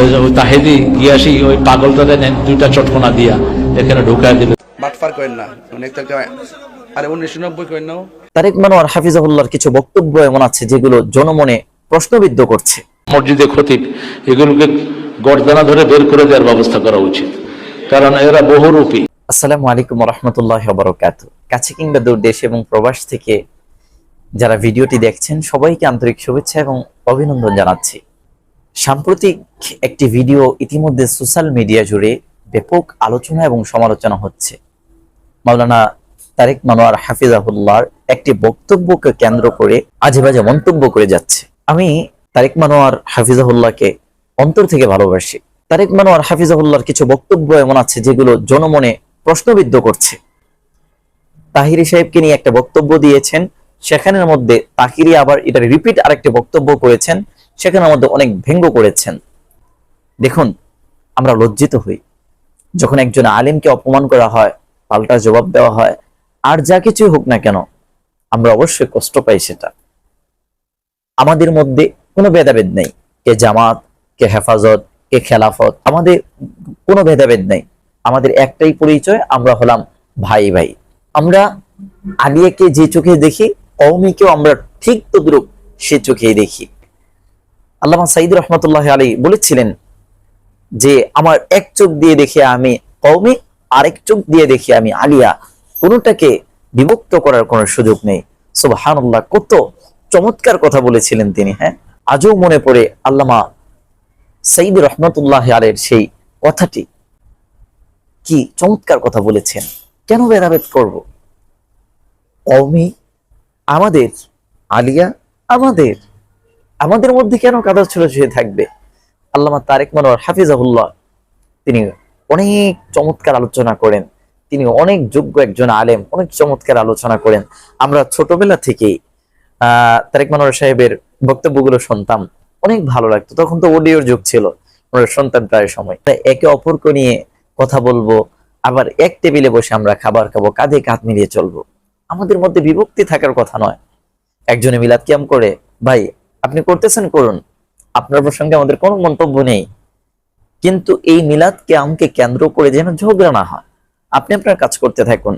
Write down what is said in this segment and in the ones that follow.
ওই তাহেদি গিয়াসি ওই পাগলটারে দুইটা চটকনা দিয়া। এখানে ঢুকায় দিল। বাটফার করেন না। অনেক আরে উনিশশো নব্বই করেন না তারেক মানোয়ার হাফিজাহুল্লাহর কিছু বক্তব্য এমন আছে যেগুলো জনমনে প্রশ্নবিদ্ধ করছে। মসজিদে খতিব এগুলোকে গর্দানা ধরে বের করে দেওয়ার ব্যবস্থা করা উচিত। কারণ এরা বহুরূপী আসসালামু আলাইকুম রহমতুল্লাহ বরকাত কাছে কিংবা দূর দেশ এবং প্রবাস থেকে যারা ভিডিওটি দেখছেন সবাইকে আন্তরিক শুভেচ্ছা এবং অভিনন্দন জানাচ্ছি। সাম্প্রতিক একটি ভিডিও ইতিমধ্যে সোশ্যাল মিডিয়া জুড়ে ব্যাপক আলোচনা এবং সমালোচনা হচ্ছে। মাওলানা তারেক মানোয়ার হাফিজাহুল্লাহর একটি বক্তব্যকে কেন্দ্র করে আজে বাজে মন্তব্য করে যাচ্ছে। আমি তারেক মানোয়ার হাফিজাহুল্লাহকে অন্তর থেকে ভালোবাসি। তারেক মানোয়ার হাফিজাহুল্লাহর কিছু বক্তব্য এমন আছে যেগুলো জনমনে প্রশ্নবিদ্ধ করছে। তাহিরি সাহেবকে নিয়ে একটা বক্তব্য দিয়েছেন, সেখানের মধ্যে তাহিরি আবার এটা রিপিট আরেকটি বক্তব্য করেছেন সেখানের মধ্যে অনেক ভেঙ্গ করেছেন। দেখুন, আমরা লজ্জিত হই। যখন একজন আলিমকে অপমান করা হয়, পাল্টা জবাব দেওয়া হয়, আর যা কিছু হোক না কেন, আমরা অবশ্যই কষ্ট পাই সেটা। আমাদের মধ্যে কোনো ভেদাভেদ নেই। কে জামাত, কে হেফাজত, কে খেলাফত, আমাদের কোনো ভেদাভেদ নেই। আমাদের একটাই পরিচয়, আমরা হলাম ভাই ভাই। আমরা আলিয়াকে যে চোখে দেখি কৌমিকেও আমরা ঠিক তদ্রুপ সে চোখেই দেখি। আল্লামা সাইদ রহমতুল্লাহ আলী বলেছিলেন যে, আমার এক চোখ দিয়ে দেখে আমি কৌমি আরেক চোখ দিয়ে দেখি আমি আলিয়া। কোনোটাকে বিভক্ত করার কোনো সুযোগ নেই। সুবহানাল্লাহ, কত চমৎকার কথা বলেছিলেন তিনি হ্যাঁ? আজও মনে পড়ে আল্লামা সাইদ রহমতুল্লাহ আলের সেই কথাটি। কি চমৎকার কথা বলেছেন। কেন ভেদাভেদ করব? কওমি, আমাদের, আলিয়া, আমাদের। আমাদের মধ্যে কেন কাদা ছোড়াছুড়ি থাকবে? আল্লামা তারেক মনোয়ার হাফিজাহুল্লাহ, তিনি অনেক চমৎকার আলোচনা করেন। তিনি অনেক যোগ্য একজন আলেম, অনেক চমৎকার আলোচনা করেন। আমরা ছোটবেলা থেকেই তারেক মনোয়ার সাহেবের বক্তব্যগুলো শুনতাম। অনেক ভালো লাগতো। তখন তো অডিওর যুগ ছিল, আমরা শুনতাম প্রায় সময়। তাই একে অপরকে নিয়ে কথা বলব, আবার এক টেবিলে বসে আমরা খাবার খাব, কাঁধে কাঁধ মিলিয়ে চলবো। আমাদের মধ্যে বিভক্তি থাকার কথা নয়। একজনে মিলাদ কিয়াম করে, ভাই আপনি করতেছেন, করুন। আপনার প্রসঙ্গে আমাদের কোনো মন্তব্য নেই। কিন্তু এই মিলাদ কিয়ামকে কেন্দ্র করে যেন ঝগড়া না হয়। আপনি আপনার কাজ করতে থাকুন।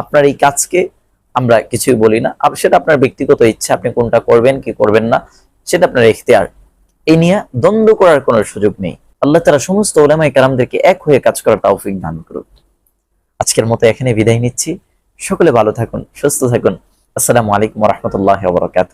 আপনার এই কাজকে আমরা কিছুই বলি না। সেটা আপনার ব্যক্তিগত ইচ্ছা, আপনি কোনটা করবেন, কি করবেন না, সেটা আপনার এখতিয়ার। এই নিয়ে দ্বন্দ্ব করার কোনো সুযোগ নেই। আল্লাহ তারা সমস্ত ওলামাই কালামদেরকে এক হয়ে কাজ করার তৌফিক দান করুন আজকের মতো এখানে বিদায় নিচ্ছি। সকলে ভালো থাকুন, সুস্থ থাকুন। আসসালামু আলাইকুম রহমতুল্লাহ বরকাত